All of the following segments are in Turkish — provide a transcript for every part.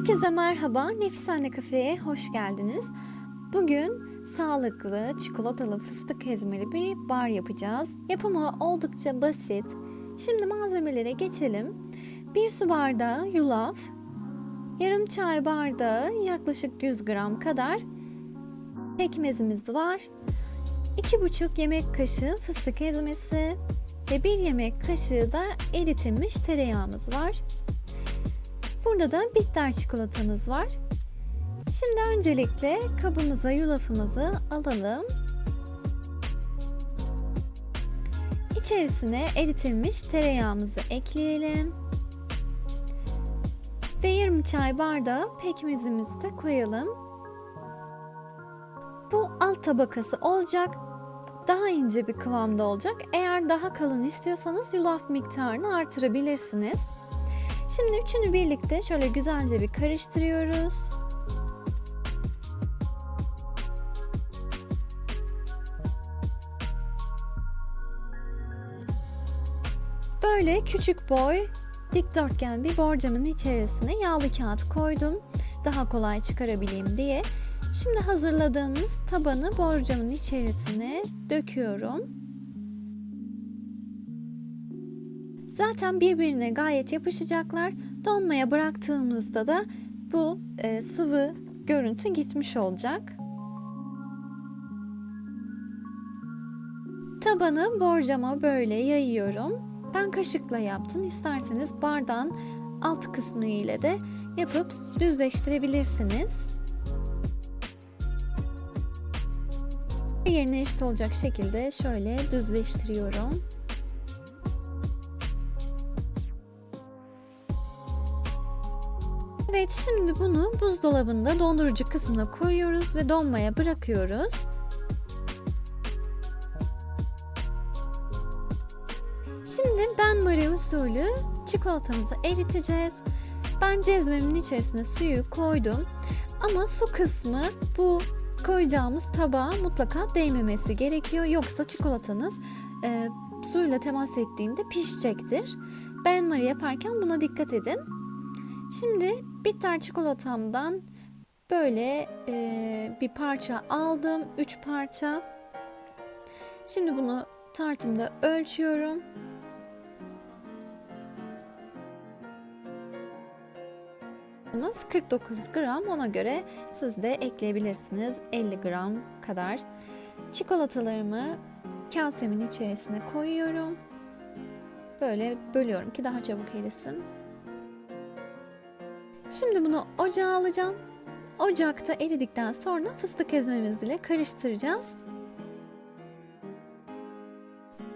Herkese merhaba, Nefis Anne Kafe'ye hoş geldiniz. Bugün sağlıklı, çikolatalı, fıstık ezmeli bir bar yapacağız. Yapımı oldukça basit. Şimdi malzemelere geçelim. 1 su bardağı yulaf, yarım çay bardağı yaklaşık 100 gram kadar pekmezimiz var. 2,5 yemek kaşığı fıstık ezmesi ve 1 yemek kaşığı da eritilmiş tereyağımız var. Burada da bitter çikolatamız var. Şimdi öncelikle kabımıza yulafımızı alalım. İçerisine eritilmiş tereyağımızı ekleyelim. Ve yarım çay bardağı pekmezimizi de koyalım. Bu alt tabakası olacak. Daha ince bir kıvamda olacak. Eğer daha kalın istiyorsanız yulaf miktarını artırabilirsiniz. Şimdi üçünü birlikte şöyle güzelce bir karıştırıyoruz. Böyle küçük boy dikdörtgen bir borcamın içerisine yağlı kağıt koydum. Daha kolay çıkarabileyim diye. Şimdi hazırladığımız tabanı borcamın içerisine döküyorum. Zaten birbirine gayet yapışacaklar. Donmaya bıraktığımızda da bu e, sıvı görüntü gitmiş olacak. Tabanı borcama böyle yayıyorum. Ben kaşıkla yaptım. İsterseniz bardağın alt kısmı ile de yapıp düzleştirebilirsiniz. Yerine eşit olacak şekilde şöyle düzleştiriyorum. Evet şimdi bunu buzdolabında dondurucu kısmına koyuyoruz ve donmaya bırakıyoruz. Şimdi ben Marie usulü çikolatamızı eriteceğiz. Ben cezvemin içerisine suyu koydum. Ama su kısmı bu koyacağımız tabağa mutlaka değmemesi gerekiyor. Yoksa çikolatanız e, suyla temas ettiğinde pişecektir. Ben Marie yaparken buna dikkat edin. Şimdi bitter çikolatamdan böyle e, bir parça aldım. Üç parça. Şimdi bunu tartımda ölçüyorum. Çikolatamız 49 gram ona göre siz de ekleyebilirsiniz 50 gram kadar. Çikolatalarımı kasemin içerisine koyuyorum. Böyle bölüyorum ki daha çabuk erisin. Şimdi bunu ocağa alacağım. Ocakta eridikten sonra fıstık ezmemiz ile karıştıracağız.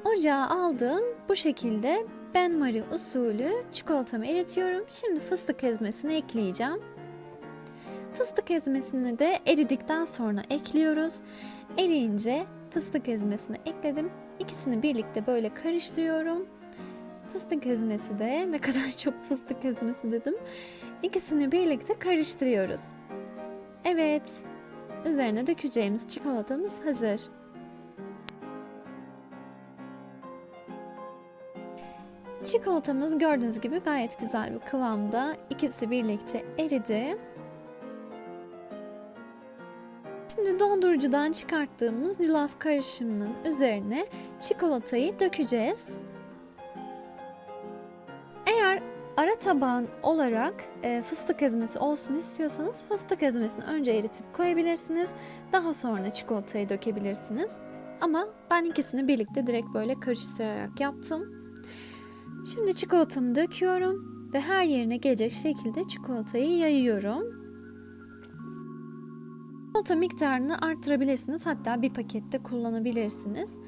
Ocağa aldım. Bu şekilde Ben Marie usulü çikolatamı eritiyorum. Şimdi fıstık ezmesini ekleyeceğim. Fıstık ezmesini de eridikten sonra ekliyoruz. Eriyince fıstık ezmesini ekledim. İkisini birlikte böyle karıştırıyorum. Fıstık ezmesi de ne kadar çok fıstık ezmesi dedim. İkisini birlikte karıştırıyoruz. Evet, üzerine dökeceğimiz çikolatamız hazır. Çikolatamız gördüğünüz gibi gayet güzel bir kıvamda. İkisi birlikte eridi. Şimdi dondurucudan çıkarttığımız yulaf karışımının üzerine çikolatayı dökeceğiz. Ara tabağın olarak e, fıstık ezmesi olsun istiyorsanız fıstık ezmesini önce eritip koyabilirsiniz. Daha sonra çikolatayı dökebilirsiniz. Ama ben ikisini birlikte direkt böyle karıştırarak yaptım. Şimdi çikolatamı döküyorum ve her yerine gelecek şekilde çikolatayı yayıyorum. Çikolata miktarını arttırabilirsiniz. Hatta bir pakette kullanabilirsiniz.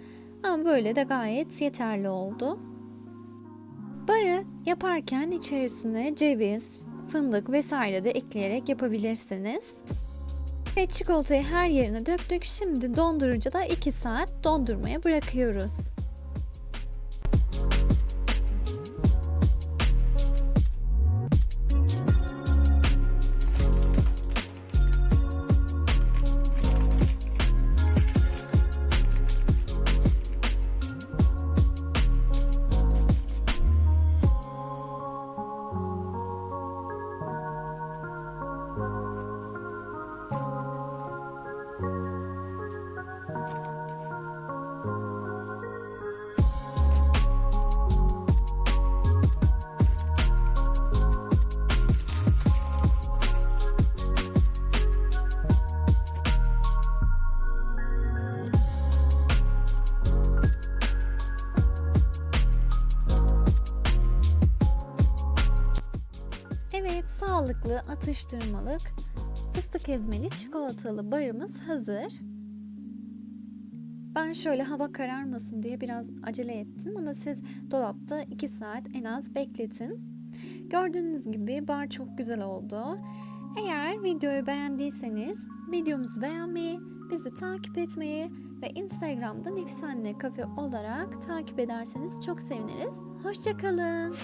Ama böyle de gayet yeterli oldu. Barı yaparken içerisine ceviz, fındık vesaire de ekleyerek yapabilirsiniz. Ve çikolatayı her yerine döktük. Şimdi dondurucuda 2 saat dondurmaya bırakıyoruz. Evet, sağlıklı atıştırmalık fıstık ezmeli çikolatalı barımız hazır. Ben şöyle hava kararmasın diye biraz acele ettim ama siz dolapta 2 saat en az bekletin. Gördüğünüz gibi bar çok güzel oldu. Eğer videoyu beğendiyseniz videomuzu beğenmeyi, bizi takip etmeyi ve Instagram'da Nefis Anne Kafe olarak takip ederseniz çok seviniriz. Hoşçakalın.